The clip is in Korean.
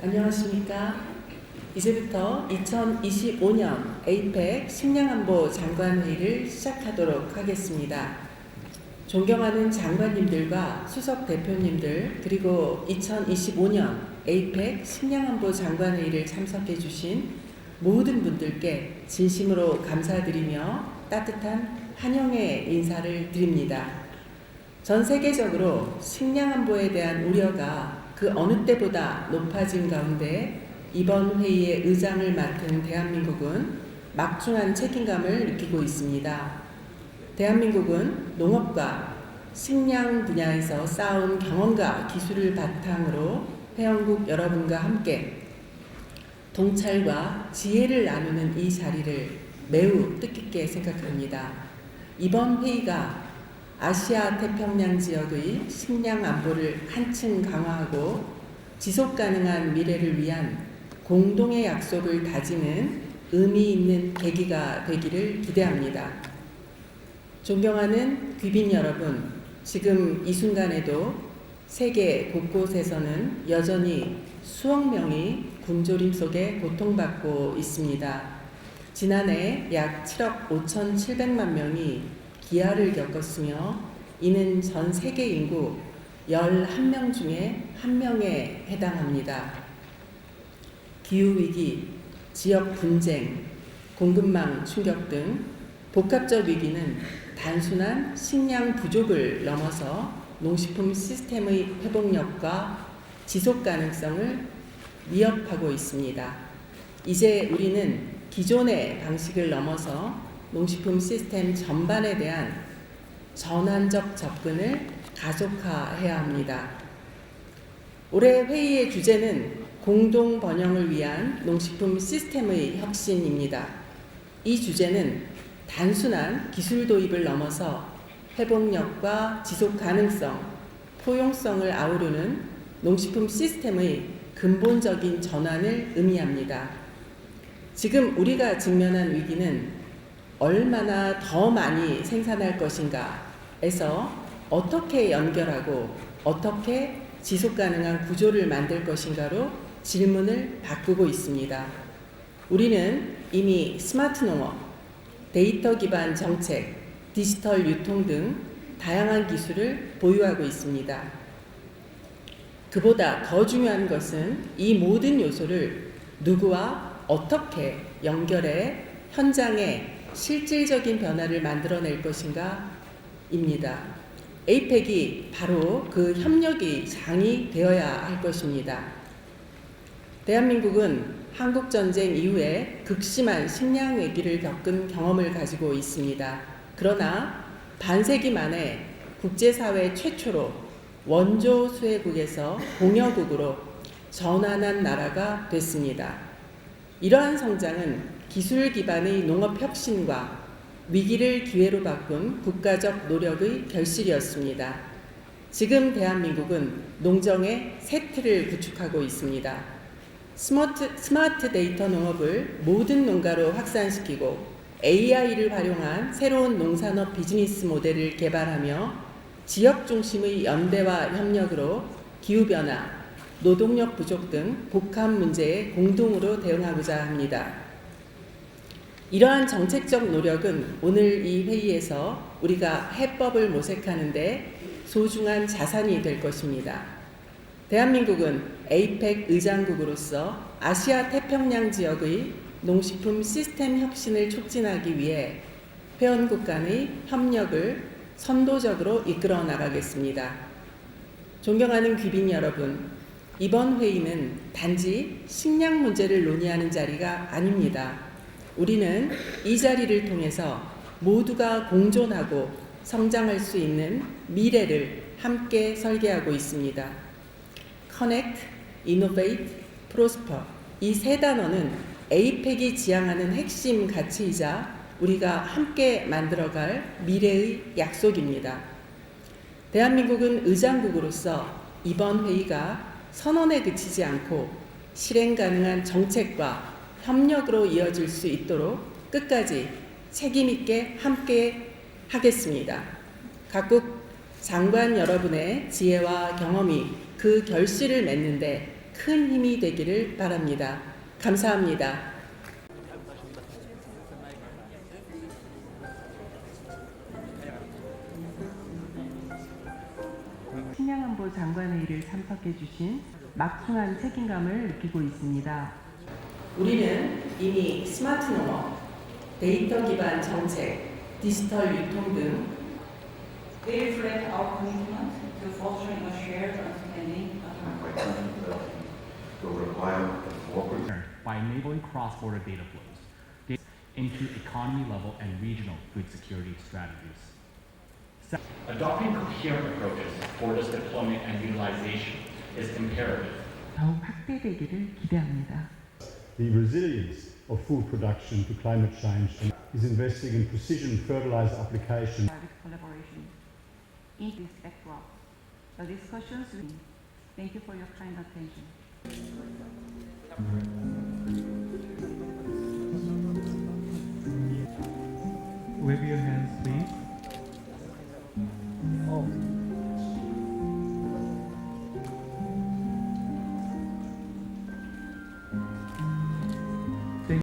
안녕하십니까. 이제부터 2025년 에이펙 식량안보 장관회의를 시작하도록 하겠습니다. 존경하는 장관님들과 수석 대표님들 그리고 2025년 에이펙 식량안보 장관회의를 참석해 주신 모든 분들께 진심으로 감사드리며 따뜻한 환영의 인사를 드립니다. 전 세계적으로 식량 안보에 대한 우려가 그 어느 때보다 높아진 가운데 이번 회의의 의장을 맡은 대한민국은 막중한 책임감을 느끼고 있습니다. 대한민국은 농업과 식량 분야에서 쌓아온 경험과 기술을 바탕으로 회원국 여러분과 함께 동찰과 지혜를 나누는 이 자리를 매우 뜻깊게 생각합니다. 이번 회의가 아시아 태평양 지역의 식량 안보를 한층 강화하고 지속 가능한 미래를 위한 공동의 약속을 다지는 의미 있는 계기가 되기를 기대합니다. 존경하는 귀빈 여러분, 지금 이 순간에도 세계 곳곳에서는 여전히 수억 명이 굶주림 속에 고통받고 있습니다. 지난해 약 7억 5,700만 명이 기아를 겪었으며 이는 전 세계 인구 11명 중에 1명에 해당합니다. 기후위기, 지역 분쟁, 공급망 충격 등 복합적 위기는 단순한 식량 부족을 넘어서 농식품 시스템의 회복력과 지속 가능성을 위협하고 있습니다. 이제 우리는 기존의 방식을 넘어서 농식품 시스템 전반에 대한 전환적 접근을 가속화해야 합니다. 올해 회의의 주제는 공동 번영을 위한 농식품 시스템의 혁신입니다. 이 주제는 단순한 기술 도입을 넘어서 회복력과 지속 가능성, 포용성을 아우르는 농식품 시스템의 근본적인 전환을 의미합니다. 지금 우리가 직면한 위기는 얼마나 더 많이 생산할 것인가에서 어떻게 연결하고 어떻게 지속 가능한 구조를 만들 것인가로 질문을 바꾸고 있습니다. 우리는 이미 스마트 농업, 데이터 기반 정책, 디지털 유통 등 다양한 기술을 보유하고 있습니다. 그보다 더 중요한 것은 이 모든 요소를 누구와 어떻게 연결해 현장에 실질적인 변화를 만들어낼 것인가 입니다. 에이펙이 바로 그 협력의 장이 되어야 할 것입니다. 대한민국은 한국전쟁 이후에 극심한 식량 위기를 겪은 경험을 가지고 있습니다. 그러나 반세기 만에 국제사회 최초로 원조 수혜국에서 공여국으로 전환한 나라가 됐습니다. 이러한 성장은 기술 기반의 농업 혁신과 위기를 기회로 바꾼 국가적 노력의 결실이었습니다. 지금 대한민국은 농정의 새 틀을 구축하고 있습니다. 스마트, 스마트 데이터 농업을 모든 농가로 확산시키고 AI를 활용한 새로운 농산업 비즈니스 모델을 개발하며 지역 중심의 연대와 협력으로 기후변화, 노동력 부족 등 복합 문제에 공동으로 대응하고자 합니다. 이러한 정책적 노력은 오늘 이 회의에서 우리가 해법을 모색하는데 소중한 자산이 될 것입니다. 대한민국은 에이펙 의장국으로서 아시아 태평양 지역의 농식품 시스템 혁신을 촉진하기 위해 회원국 간의 협력을 선도적으로 이끌어 나가겠습니다. 존경하는 귀빈 여러분, 이번 회의는 단지 식량 문제를 논의하는 자리가 아닙니다. 우리는 이 자리를 통해서 모두가 공존하고 성장할 수 있는 미래를 함께 설계하고 있습니다. Connect, Innovate, Prosper 이 세 단어는 에이펙이 지향하는 핵심 가치이자 우리가 함께 만들어갈 미래의 약속입니다. 대한민국은 의장국으로서 이번 회의가 선언에 그치지 않고 실행 가능한 정책과 협력으로 이어질 수 있도록 끝까지 책임있게 함께 하겠습니다. 각국 장관 여러분의 지혜와 경험이 그 결실을 맺는데 큰 힘이 되기를 바랍니다. 감사합니다. 식량안보 장관회의를 참석해 주신 막중한 책임감을 느끼고 있습니다. 우리는 이미 스마트 농업, 데이터 기반 정책, 디지털 유통 등 They reflect our commitment to fostering a shared understanding of by 2030 will require four percent by enabling cross-border data flows data into economy-level and regional food security strategies. Se- Adopting coherent approaches for this deployment and utilization is imperative. 더욱 확대되기를 기대합니다. The resilience of food production to climate change and is investing in precision fertilizer application private collaboration in this backdrop. The discussions will Thank you for your kind attention. Wave your hands, please.